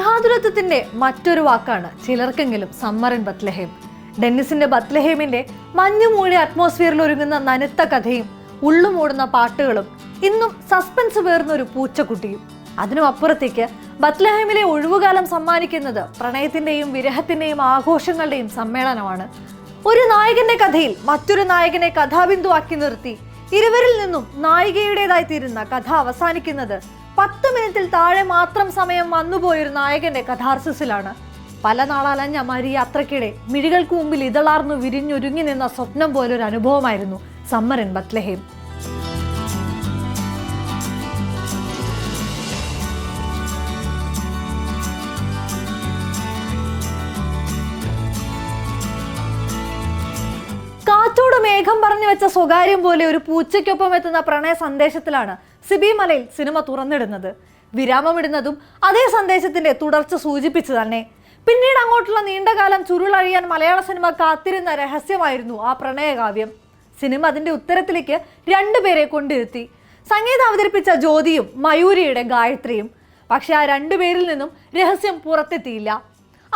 ഗൃഹാതുരത്വത്തിന്റെ മറ്റൊരു വാക്കാണ് ചിലർക്കെങ്കിലും സമ്മർ ഇൻ ബത്ലഹേം. ഡെന്നിസിന്റെ ബത്ലഹേമിന്റെ മഞ്ഞു മൂഴി അറ്റ്മോസ്ഫിയറിൽ ഒരുങ്ങുന്ന നനുത്ത കഥയും ഉള്ളുമൂടുന്ന പാട്ടുകളും ഇന്നും സസ്പെൻസ് പേർന്ന ഒരു പൂച്ചക്കുട്ടിയും. അതിനും അപ്പുറത്തേക്ക് ബത്ലഹേമിലെ ഒഴിവുകാലം സമ്മാനിക്കുന്നത് പ്രണയത്തിന്റെയും വിരഹത്തിന്റെയും ആഘോഷങ്ങളുടെയും സമ്മേളനമാണ്. ഒരു നായകന്റെ കഥയിൽ മറ്റൊരു നായകനെ കഥാബിന്ദുവാക്കി നിർത്തി ഇരുവരിൽ നിന്നും നായികയുടേതായി തീരുന്ന കഥ അവസാനിക്കുന്നത് പത്ത് മിനിറ്റിൽ താഴെ മാത്രം സമയം വന്നുപോയൊരു നായകന്റെ കഥാർസിസിലാണ് പല നാളലഞ്ഞ മരി യാത്രക്കിടെ മിഴികൾക്ക് മുമ്പിൽ ഇതളാർന്നു വിരിഞ്ഞൊരുങ്ങി നിന്ന സ്വപ്നം പോലൊരു അനുഭവമായിരുന്നു സമ്മർ ഇൻ ബത്ലഹേം. കാറ്റോട് മേഘം പറഞ്ഞു വെച്ച സ്വകാര്യം പോലെ ഒരു പൂച്ചയ്ക്കൊപ്പം എത്തുന്ന പ്രണയ സന്ദേശത്തിലാണ് സിബി മലയിൽ സിനിമ തുറന്നിടുന്നത്. വിരാമമിടുന്നതും അതേ സന്ദേശത്തിന്റെ തുടർച്ച സൂചിപ്പിച്ചു തന്നെ. പിന്നീട് അങ്ങോട്ടുള്ള നീണ്ടകാലം ചുരുളഴിയാൻ മലയാള സിനിമ കാത്തിരുന്ന രഹസ്യമായിരുന്നു ആ പ്രണയകാവ്യം. സിനിമ അതിന്റെ ഉത്തരത്തിലേക്ക് രണ്ടുപേരെ കൊണ്ടിരുത്തി. സംഗീതം അവതരിപ്പിച്ച ജ്യോതിയും മയൂരിയുടെ ഗായത്രിയും. പക്ഷെ ആ രണ്ടുപേരിൽ നിന്നും രഹസ്യം പുറത്തെത്തിയില്ല.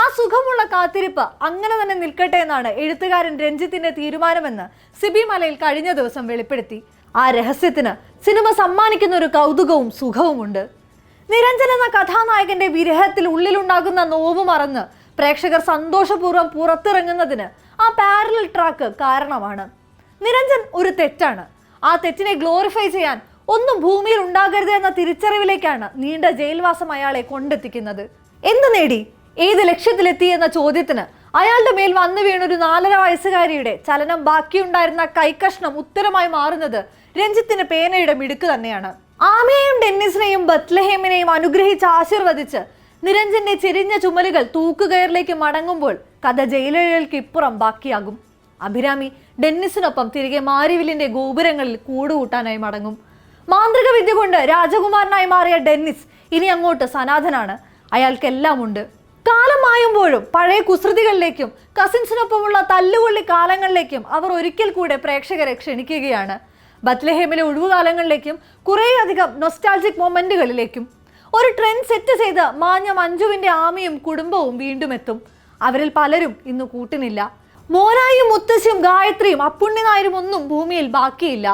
ആ സുഖമുള്ള കാത്തിരിപ്പ് അങ്ങനെ തന്നെ നിൽക്കട്ടെ എന്നാണ് എഴുത്തുകാരൻ രഞ്ജിത്തിന്റെ തീരുമാനമെന്ന് സിബി മലയിൽ കഴിഞ്ഞ ദിവസം വെളിപ്പെടുത്തി. ആ രഹസ്യത്തിന് സിനിമ സമ്മാനിക്കുന്ന ഒരു കൗതുകവും സുഖവുമുണ്ട്. നിരഞ്ജൻ എന്ന കഥാനായകന്റെ വിരഹത്തിൽ ഉള്ളിലുണ്ടാകുന്ന നോവ് മറന്ന് പ്രേക്ഷകർ സന്തോഷപൂർവം പുറത്തിറങ്ങുന്നതിന് ആ പാരലൽ ട്രാക്ക് കാരണമാണ്. നിരഞ്ജൻ ഒരു തെറ്റാണ്. ആ തെറ്റിനെ ഗ്ലോറിഫൈ ചെയ്യാൻ ഒന്നും ഭൂമിയിൽ ഉണ്ടാകരുത് എന്ന തിരിച്ചറിവിലേക്കാണ് നീണ്ട ജയിൽവാസം അയാളെ കൊണ്ടെത്തിക്കുന്നത്. എന്ത് നേടി? ഏത് ലക്ഷ്യത്തിലെത്തി എന്ന ചോദ്യത്തിന് അയാളുടെ മേൽ വന്നു വീണൊരു നാലര വയസ്സുകാരിയുടെ ചലനം ബാക്കിയുണ്ടായിരുന്ന കൈകഷ്ണം ഉത്തരമായി മാറുന്നത് രഞ്ജിത്തിന് പേനയുടെ മിടുക്ക് തന്നെയാണ്. ആമയെയും ഡെന്നിസിനെയും ബത്ലഹേമിനെയും അനുഗ്രഹിച്ച് ആശീർവദിച്ച് നിരഞ്ജന്റെ ചെരിഞ്ഞ ചുമലുകൾ തൂക്കുകയറിലേക്ക് മടങ്ങുമ്പോൾ കഥ ജയിലുകൾക്ക് ഇപ്പുറം ബാക്കിയാകും. അഭിരാമി ഡെന്നിസിനൊപ്പം തിരികെ മാരിവില്ലിന്റെ ഗോപുരങ്ങളിൽ കൂടുകൂട്ടാനായി മടങ്ങും. മാന്ത്രിക വിദ്യ കൊണ്ട് രാജകുമാരനായി മാറിയ ഡെന്നിസ് ഇനി അങ്ങോട്ട് സനാഥനാണ് അയാൾക്കെല്ലാം ഉണ്ട് കാലം മായുമ്പോഴും പഴയ കുസൃതികളിലേക്കും കസിൻസിനൊപ്പമുള്ള തല്ലുകൊള്ളി കാലങ്ങളിലേക്കും അവർ ഒരിക്കൽ കൂടെ പ്രേക്ഷകരെ ക്ഷണിക്കുകയാണ്. ബത്ലഹേമിലെ ഒഴിവുകാലങ്ങളിലേക്കും കുറേയധികം നൊസ്റ്റാൾജിക് മൊമെന്റുകളിലേക്കും ഒരു ട്രെൻഡ് സെറ്റ് ചെയ്ത് മാഞ്ഞ മഞ്ജുവിന്റെ ആമയും കുടുംബവും വീണ്ടും എത്തും അവരിൽ പലരും ഇന്ന് കൂട്ടിനില്ല. മോനായും മുത്തശ്ശിയും ഗായത്രിയും അപ്പുണ്ണിനായരും ഒന്നും ഭൂമിയിൽ ബാക്കിയില്ല.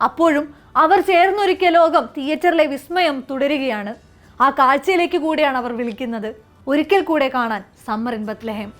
അപ്പോഴും അവർ ചേർന്നൊരുക്കിയ ലോകം തിയേറ്ററിലെ വിസ്മയം തുടരുകയാണ്. ആ കാഴ്ചയിലേക്ക് കൂടിയാണ് അവർ വിളിക്കുന്നത്. ഒരിക്കൽ കൂടെ കാണാൻ സമ്മർ ഇൻ ബത്ലഹേം